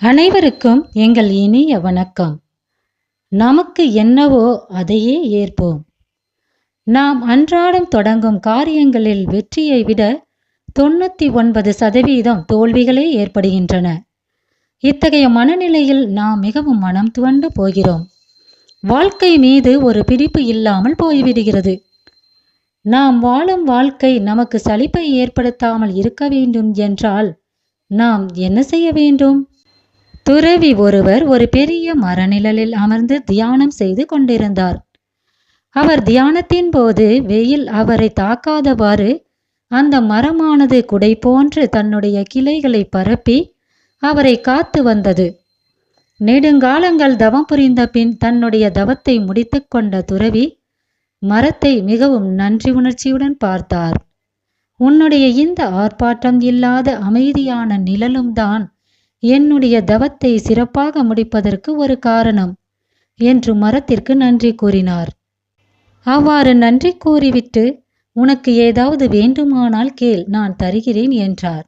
அனைவருக்கும் எங்கள் இனிய வணக்கம். நமக்கு என்னவோ அதையே ஏற்போம். நாம் அன்றாடம் தொடங்கும் காரியங்களில் வெற்றியை விட தொண்ணூற்றி ஒன்பது சதவீதம் தோல்விகளே ஏற்படுகின்றன. இத்தகைய மனநிலையில் நாம் மிகவும் மனம் துவண்டு போகிறோம். வாழ்க்கை மீது ஒரு பிடிப்பு இல்லாமல் போய்விடுகிறது. நாம் வாழும் வாழ்க்கை நமக்கு சலிப்பை ஏற்படுத்தாமல் இருக்க வேண்டும் என்றால் நாம் என்ன செய்ய வேண்டும்? துறவி ஒருவர் ஒரு பெரிய மரநிழலில் அமர்ந்து தியானம் செய்து கொண்டிருந்தார். அவர் தியானத்தின் போது வெயில் அவரை தாக்காதவாறு அந்த மரமானது குடை போன்று தன்னுடைய கிளைகளை பரப்பி அவரை காத்து வந்தது. நெடுங்காலங்கள் தவம் புரிந்த பின் தன்னுடைய தவத்தை முடித்துக்கொண்ட துறவி மரத்தை மிகவும் நன்றி உணர்ச்சியுடன் பார்த்தார். உன்னுடைய இந்த ஆர்ப்பாட்டம் இல்லாத அமைதியான நிழலும் தான் என்னுடைய தவத்தை சிறப்பாக முடிப்பதற்கு ஒரு காரணம் என்று மரத்திற்கு நன்றி கூறினார். அவ்வாறு நன்றி கூறிவிட்டு உனக்கு ஏதாவது வேண்டுமானால் கேள் நான் தருகிறேன் என்றார்.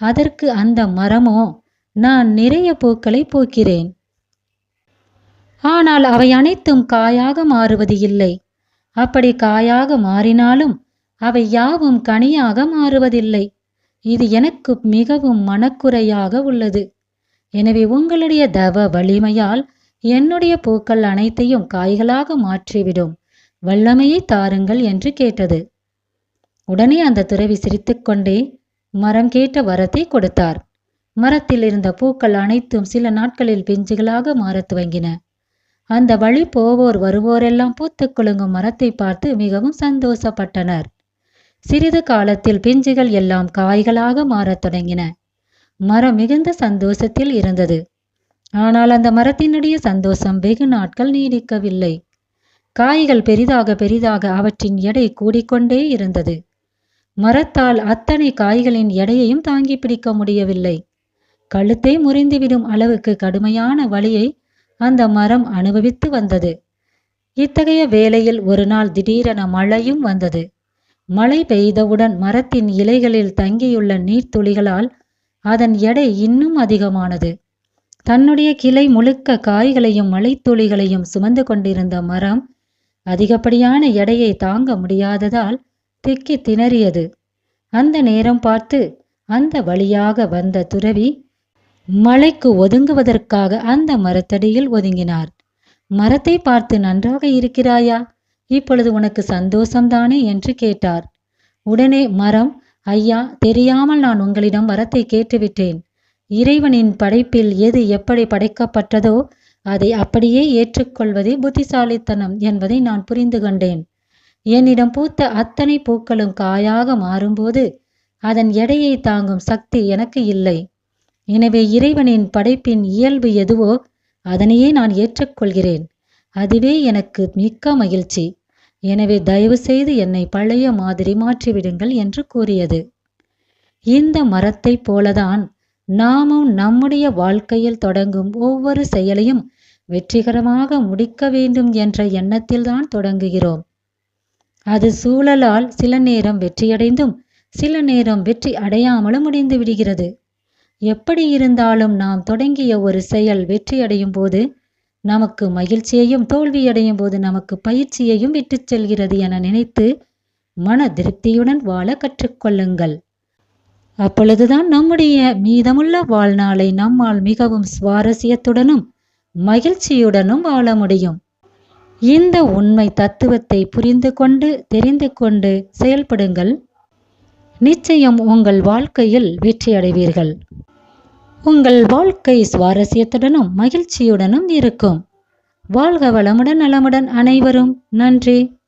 அதற்கு அந்த மரமோ நான் நிறைய பூக்களை பூக்கிறேன். ஆனால் அவை அனைத்தும் காயாக மாறுவது இல்லை. அப்படி காயாக மாறினாலும் அவை யாவும் கனியாக மாறுவதில்லை. இது எனக்கு மிகவும் மனக்குறையாக உள்ளது. எனவே உங்களுடைய தவ வலிமையால் என்னுடைய பூக்கள் அனைத்தையும் காய்களாக மாற்றிவிடும். வல்லமையை தாருங்கள் என்று கேட்டது. உடனே அந்த துறவி சிரித்துக்கொண்டே மரம் கேட்ட வரத்தை கொடுத்தார். மரத்தில் இருந்த பூக்கள் அனைத்தும் சில நாட்களில் பிஞ்சுகளாக மாறத் துவங்கின. அந்த வழி போவோர் வருவோரெல்லாம் பூத்து குலுங்கும் மரத்தை பார்த்து மிகவும் சந்தோஷப்பட்டனர். சிறிது காலத்தில் பிஞ்சுகள் எல்லாம் காய்களாக மாறத் தொடங்கின. மரம் மிகுந்த சந்தோஷத்தில் இருந்தது. ஆனால் அந்த மரத்தினுடைய சந்தோஷம் வெகு நாட்கள் நீடிக்கவில்லை. காய்கள் பெரிதாக பெரிதாக அவற்றின் எடை கூடிக்கொண்டே இருந்தது. மரத்தால் அத்தனை காய்களின் எடையையும் தாங்கி பிடிக்க முடியவில்லை. கழுத்தை முறிந்துவிடும் அளவுக்கு கடுமையான வழியை அந்த மரம் அனுபவித்து வந்தது. இத்தகைய வேளையில் ஒரு நாள் திடீரென மழையும் வந்தது. மழை பெய்தவுடன் மரத்தின் இலைகளில் தங்கியுள்ள நீர்த்துளிகளால் அதன் எடை இன்னும் அதிகமானது. தன்னுடைய கிளை முழுக்க காய்களையும் மழைத்துளிகளையும் சுமந்து கொண்டிருந்த மரம் அதிகப்படியான எடையை தாங்க முடியாததால் திக்கி திணறியது. அந்த நேரம் பார்த்து அந்த வழியாக வந்த துறவி மழைக்கு ஒதுங்குவதற்காக அந்த மரத்தடியில் ஒதுங்கினார். மரத்தை பார்த்து நன்றாக இருக்கிறாயா? இப்பொழுது உனக்கு சந்தோஷம்தானே? என்று கேட்டார். உடனே மரம் ஐயா தெரியாமல் நான் உங்களிடம் வரத்தை கேட்டுவிட்டேன். இறைவனின் படைப்பில் எது எப்படி படைக்கப்பட்டதோ அதை அப்படியே ஏற்றுக்கொள்வதே புத்திசாலித்தனம் என்பதை நான் புரிந்து கொண்டேன். என்னிடம் பூத்த அத்தனை பூக்களும் காயாக மாறும்போது அதன் எடையை தாங்கும் சக்தி எனக்கு இல்லை. எனவே இறைவனின் படைப்பின் இயல்பு எதுவோ அதனையே நான் ஏற்றுக்கொள்கிறேன். அதுவே எனக்கு மிக்க மகிழ்ச்சி. எனவே தயவு செய்து என்னை பழைய மாதிரி மாற்றிவிடுங்கள் என்று கூறியது. இந்த மரத்தைப் போலதான் நாமும் நம்முடைய வாழ்க்கையில் தொடங்கும் ஒவ்வொரு செயலையும் வெற்றிகரமாக முடிக்க வேண்டும் என்ற எண்ணத்தில்தான் தொடங்குகிறோம். அது சூழலால் சில நேரம் வெற்றியடைந்தும் சில நேரம் வெற்றி அடையாமலும் முடிந்து விடுகிறது எப்படி இருந்தாலும் நாம் தொடங்கிய ஒரு செயல் வெற்றியடையும் போது நமக்கு மகிழ்ச்சியையும் தோல்வியடையும் போது நமக்கு பயிற்சியையும் விட்டுச் செல்கிறது என நினைத்து மன திருப்தியுடன் வாழ கற்றுக்கொள்ளுங்கள். அப்பொழுதுதான் நம்முடைய மீதமுள்ள வாழ்நாளை நம்மால் மிகவும் சுவாரஸ்யத்துடனும் மகிழ்ச்சியுடனும் வாழ முடியும். இந்த உண்மை தத்துவத்தை புரிந்து கொண்டு தெரிந்து கொண்டு செயல்படுங்கள். நிச்சயம் உங்கள் வாழ்க்கையில் வெற்றியடைவீர்கள். உங்கள் வாழ்க்கை சுவாரஸ்யத்துடனும் மகிழ்ச்சியுடனும் இருக்கும். வாழ்க வளமுடன் நலமுடன் அனைவரும். நன்றி.